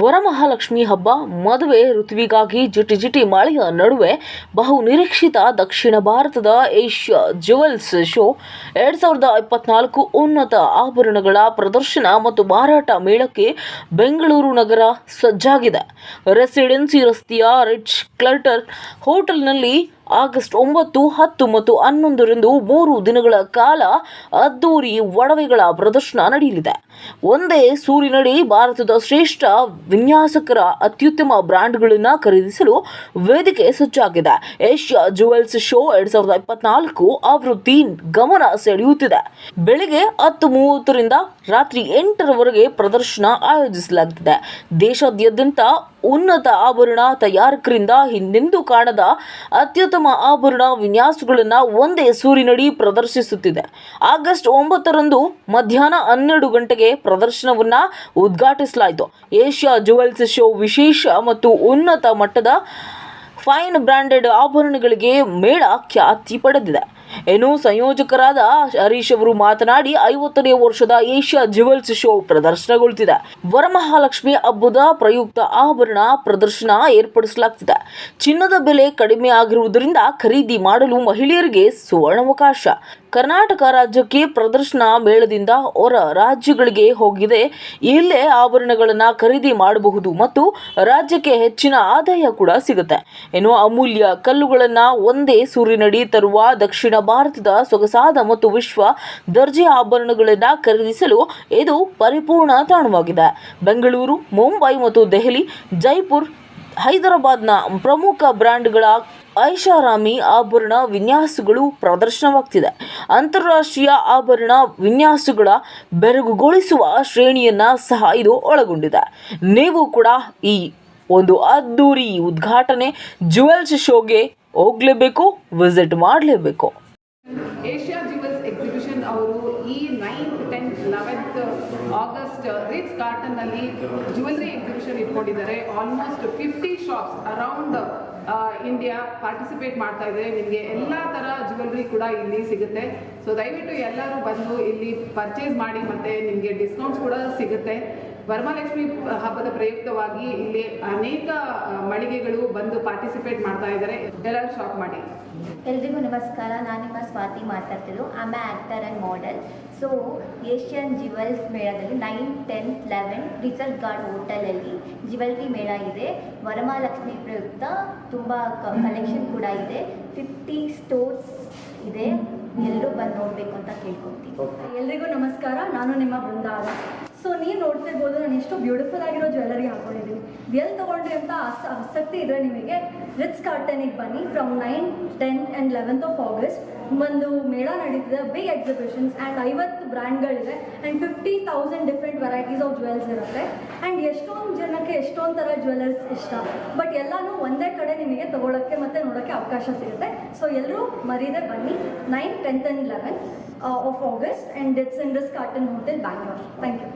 ವರಮಹಾಲಕ್ಷ್ಮಿ ಹಬ್ಬ ಮದುವೆ, ಋತುವಿಗಾಗಿ ಜಿಟಿ ಜಿಟಿ ಮಳೆಯ ನಡುವೆ ಬಹು ನಿರೀಕ್ಷಿತ ದಕ್ಷಿಣ ಭಾರತದ ಏಷ್ಯಾ ಜುವೆಲ್ಸ್ ಶೋ. ಎರಡ್ ಸಾವಿರದ ಇಪ್ಪತ್ನಾಲ್ಕು ಉನ್ನತ ಆಭರಣಗಳ ಪ್ರದರ್ಶನ ಮತ್ತು ಮಾರಾಟ ಮೇಳಕ್ಕೆ ಬೆಂಗಳೂರು ನಗರ ಸಜ್ಜಾಗಿದೆ. ರೆಸಿಡೆನ್ಸಿ ರಸ್ತೆಯ ರಿಚ್ ಕ್ಲಟರ್ ಹೋಟೆಲ್ನಲ್ಲಿ ಆಗಸ್ಟ್ ಒಂಬತ್ತು ಹತ್ತು ಮತ್ತು ಹನ್ನೊಂದರಂದು ಮೂರು ದಿನಗಳ ಕಾಲ ಅದ್ದೂರಿ ಒಡವೆಗಳ ಪ್ರದರ್ಶನ ನಡೆಯಲಿದೆ. ಒಂದೇ ಸೂರಿನಡಿ ಭಾರತದ ಶ್ರೇಷ್ಠ ವಿನ್ಯಾಸಕರ ಅತ್ಯುತ್ತಮ ಬ್ರ್ಯಾಂಡ್ಗಳನ್ನು ಖರೀದಿಸಲು ವೇದಿಕೆ ಸಜ್ಜಾಗಿದೆ. ಏಷ್ಯಾ ಜುವೆಲ್ಸ್ ಶೋ ಎರಡ್ ಸಾವಿರದ ಇಪ್ಪತ್ನಾಲ್ಕು ಆವೃತ್ತಿ ಗಮನ ಸೆಳೆಯುತ್ತಿದೆ. ಬೆಳಿಗ್ಗೆ ಹತ್ತು ಮೂವತ್ತರಿಂದ ರಾತ್ರಿ ಎಂಟರವರೆಗೆ ಪ್ರದರ್ಶನ ಆಯೋಜಿಸಲಾಗುತ್ತಿದೆ. ದೇಶಾದ್ಯಂತ ಉನ್ನತ ಆಭರಣ ತಯಾರಕರಿಂದ ಹಿಂದೆಂದು ಕಾಣದ ಅತ್ಯುತ್ತಮ ಆಭರಣ ವಿನ್ಯಾಸಗಳನ್ನು ಒಂದೇ ಸೂರಿನಡಿ ಪ್ರದರ್ಶಿಸುತ್ತಿದೆ. ಆಗಸ್ಟ್ ಒಂಬತ್ತರಂದು ಮಧ್ಯಾಹ್ನ ಹನ್ನೆರಡು ಗಂಟೆಗೆ ಪ್ರದರ್ಶನವನ್ನು ಉದ್ಘಾಟಿಸಲಾಯಿತು. ಏಷ್ಯಾ ಜುವೆಲ್ಸ್ ಶೋ ವಿಶೇಷ ಮತ್ತು ಉನ್ನತ ಮಟ್ಟದ ಫೈನ್ ಬ್ರ್ಯಾಂಡೆಡ್ ಆಭರಣಗಳಿಗೆ ಮೇಳ ಖ್ಯಾತಿ ಪಡೆದಿದೆ. ಇನ್ನು ಸಂಯೋಜಕರಾದ ಹರೀಶ್ ಅವರು ಮಾತನಾಡಿ, ಐವತ್ತನೇ ವರ್ಷದ ಏಷ್ಯಾ ಜುವೆಲ್ಸ್ ಶೋ ಪ್ರದರ್ಶನಗೊಳ್ತಿದೆ. ವರಮಹಾಲಕ್ಷ್ಮಿ ಹಬ್ಬದ ಪ್ರಯುಕ್ತ ಆಭರಣ ಪ್ರದರ್ಶನ ಏರ್ಪಡಿಸಲಾಗ್ತಿದೆ. ಚಿನ್ನದ ಬೆಲೆ ಕಡಿಮೆ ಆಗಿರುವುದರಿಂದ ಖರೀದಿ ಮಾಡಲು ಮಹಿಳೆಯರಿಗೆ ಸುವರ್ಣಾವಕಾಶ. ಕರ್ನಾಟಕ ರಾಜ್ಯಕ್ಕೆ ಪ್ರದರ್ಶನ ಮೇಳದಿಂದ ಹೊರ ರಾಜ್ಯಗಳಿಗೆ ಹೋಗಿದೆ. ಇಲ್ಲೇ ಆಭರಣಗಳನ್ನು ಖರೀದಿ ಮಾಡಬಹುದು ಮತ್ತು ರಾಜ್ಯಕ್ಕೆ ಹೆಚ್ಚಿನ ಆದಾಯ ಕೂಡ ಸಿಗುತ್ತೆ. ಇನ್ನು ಅಮೂಲ್ಯ ಕಲ್ಲುಗಳನ್ನು ಒಂದೇ ಸೂರಿನಡಿ ತರುವ ದಕ್ಷಿಣ ಭಾರತದ ಸೊಗಸಾದ ಮತ್ತು ವಿಶ್ವ ದರ್ಜೆ ಆಭರಣಗಳನ್ನು ಖರೀದಿಸಲು ಇದು ಪರಿಪೂರ್ಣ ತಾಣವಾಗಿದೆ. ಬೆಂಗಳೂರು, ಮುಂಬೈ ಮತ್ತು ದೆಹಲಿ, ಜೈಪುರ್, ಹೈದರಾಬಾದ್ನ ಪ್ರಮುಖ ಬ್ರ್ಯಾಂಡ್ಗಳ ಐಷಾರಾಮಿ ಆಭರಣ ವಿನ್ಯಾಸಗಳು ಪ್ರದರ್ಶನವಾಗ್ತಿದೆ. ಅಂತಾರಾಷ್ಟ್ರೀಯ ಆಭರಣ ವಿನ್ಯಾಸಗಳ ಬೆರಗುಗೊಳಿಸುವ ಶ್ರೇಣಿಯನ್ನು ಸಹ ಇದು ಒಳಗೊಂಡಿದೆ. ನೀವು ಕೂಡ ಈ ಒಂದು ಅದ್ದೂರಿ ಉದ್ಘಾಟನೆ ಜುವೆಲ್ಸ್ ಶೋಗೆ ಹೋಗಲೇಬೇಕು, ವಿಸಿಟ್ ಮಾಡಲೇಬೇಕು ಏಷ್ಯಾ ಜುವೆಲ್ಸ್ ಎಕ್ಸಿಬಿಷನ್ ಅವರು ಈ ninth tenth eleventh August Ritz ಗಾರ್ಟನ್ನಲ್ಲಿ jewellery exhibition ಇಟ್ಕೊಂಡಿದ್ದಾರೆ. Almost fifty shops around India participate ಮಾಡ್ತಾ ಇದೆ ನಿಮಗೆ ಎಲ್ಲ ಥರ ಜ್ಯುವೆಲ್ರಿ ಕೂಡ ಇಲ್ಲಿ ಸಿಗುತ್ತೆ. ಸೊ ದಯವಿಟ್ಟು ಎಲ್ಲರೂ ಬಂದು ಇಲ್ಲಿ ಪರ್ಚೇಸ್ ಮಾಡಿ ಮತ್ತು ನಿಮಗೆ ಡಿಸ್ಕೌಂಟ್ಸ್ ಕೂಡ ಸಿಗುತ್ತೆ. ವರಮಹಾಲಕ್ಷ್ಮಿ ಹಬ್ಬದ ಪ್ರಯುಕ್ತವಾಗಿ ಇಲ್ಲಿ ಅನೇಕ ಮಳಿಗೆಗಳು ಬಂದು ಪಾರ್ಟಿಸಿಪೇಟ್ ಮಾಡ್ತಾ ಇದ್ದಾರೆ. ಎಲ್ಲರೂ ಶಾಪ್ ಮಾಡಿ. ಎಲ್ರಿಗೂ ನಮಸ್ಕಾರ. ನಾನು ನಿಮ್ಮ Swathi ಮಾತಾಡ್ತಿದ್ದು am actor and model so Asian jewels ಮೇಳದಲ್ಲಿ ನೈನ್ ಟೆನ್ ಲೆವೆನ್ ರಿಸಲ್ಟ್ ಗಾರ್ಡ್ ಹೋಟೆಲಲ್ಲಿ ಜ್ಯುವೆಲ್ರಿ ಮೇಳ ಇದೆ. ವರಮಹಾಲಕ್ಷ್ಮಿ ಪ್ರಯುಕ್ತ ತುಂಬ ಕಲೆಕ್ಷನ್ ಕೂಡ ಇದೆ. ಫಿಫ್ಟಿ ಸ್ಟೋರ್ಸ್ ಇದೆ. ಎಲ್ಲರೂ ಬಂದು ನೋಡಬೇಕು ಅಂತ ಕೇಳ್ಕೊತೀನಿ. ಎಲ್ರಿಗೂ ನಮಸ್ಕಾರ ನಾನು ನಿಮ್ಮ ಬೃಂದಾವನ. ಸೊ ನೀವು ನೋಡ್ತಿರ್ಬೋದು ನಾನು ಎಷ್ಟು ಬ್ಯೂಟಿಫುಲ್ ಆಗಿರೋ ಜ್ಯುವೆಲ್ಲರಿ ಹಾಕೊಂಡಿದ್ದೀನಿ. ಎಲ್ಲಿ ತೊಗೊಂಡ್ರಿ ಅಂತ ಆಸ ಆಸಕ್ತಿ ಇದ್ರೆ ನಿಮಗೆ ರಿಚ್ ಕಾರ್ಟನಿಗೆ ಬನ್ನಿ from nine tenth and eleventh of August ಒಂದು ಮೇಳ ನಡೀತಿದೆ ಬಿಗ್ ಎಕ್ಸಿಬಿಷನ್ಸ್ ಆ್ಯಂಡ್ ಐವತ್ತು ಬ್ರ್ಯಾಂಡ್ಗಳಿದೆ and fifty thousand different varieties of jewels ಇರುತ್ತೆ. ಆ್ಯಂಡ್ ಎಷ್ಟೊಂದು ಎಷ್ಟೊಂದು ಥರ ಜ್ಯುವೆಲ್ಲರ್ಸ್ ಇಷ್ಟ? ಬಟ್ ಎಲ್ಲಾನು ಒಂದೇ ಕಡೆ ನಿಮಗೆ ತೊಗೊಳಕ್ಕೆ ಮತ್ತೆ ನೋಡೋಕ್ಕೆ ಅವಕಾಶ ಸಿಗುತ್ತೆ. ಸೊ ಎಲ್ಲರೂ ಮರೀದೆ ಬನ್ನಿ. Nine tenth and eleven of August and deaths in this Carlton hotel Bangalore thank you